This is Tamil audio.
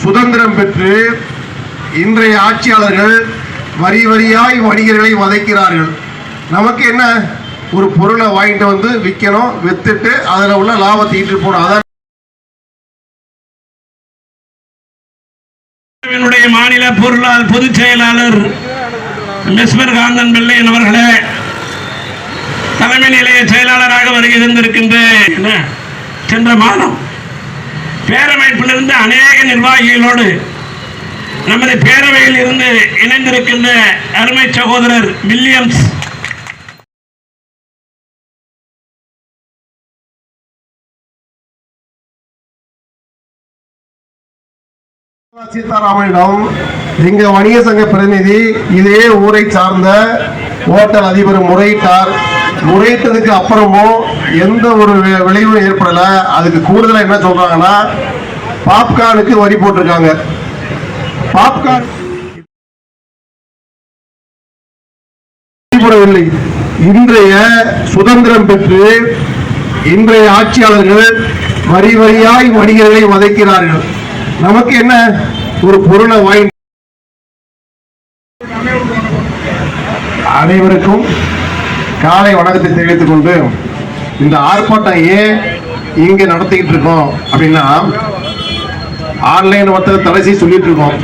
சுதந்திரம் பெற்று இன்றைய ஆட்சியாளர்கள் வரி வரியாய் வணிகர்களை வதைக்கிறார்கள். நமக்கு என்ன? ஒரு பொருளை வாங்கிட்டு வந்து விற்கணும் வித்துட்டு அதில் உள்ள லாபத்தை ஈட்டு போகணும். அதான் மாநில பொருளாளர் பொதுச் செயலாளர் மிஸ்மர் காந்தன் பிள்ளையன் அவர்களே தலைமை நிலைய செயலாளராக வருகை தந்திருக்கின்ற சென்ற மாதம் பேரமைப்பிலிருந்து அநேக நிர்வாகிகளோடு நமது பேரவையில் இருந்து இணைந்திருக்கின்ற அருமை சகோதரர் வில்லியம்ஸ். சீதாராமனிடம் எங்க வணிக சங்க பிரதிநிதி இதே ஊரை சார்ந்த ஓட்டல் அதிபர் முறையிட்டார் முறையிட்டதுக்கு அப்புறமும் எந்த ஒரு விளைவும் ஏற்படல. அதுக்கு கூடுதலா என்ன சொல்றாங்கன்னா பாப்கார்னுக்கு வரி போட்டிருக்காங்க. பாப்கார்ன் வழிபடவில்லை இன்றைய சுதந்திரம் பெற்று இன்றைய ஆட்சியாளர்கள் வரி வரியாய் வணிகர்களை வதைக்கிறார்கள். நமக்கு என்ன? ஒரு பொருளை வாங்கி அனைவருக்கும் காலை வணக்கத்தை தெரிவித்துக் கொண்டு இந்த ஆர்ப்பாட்டம் ஏன் இங்க நடத்திக்கிட்டு இருக்கோம் அப்படின்னா ஆன்லைன் வர்த்தக தலைசி சொல்லிட்டு இருக்கோம்.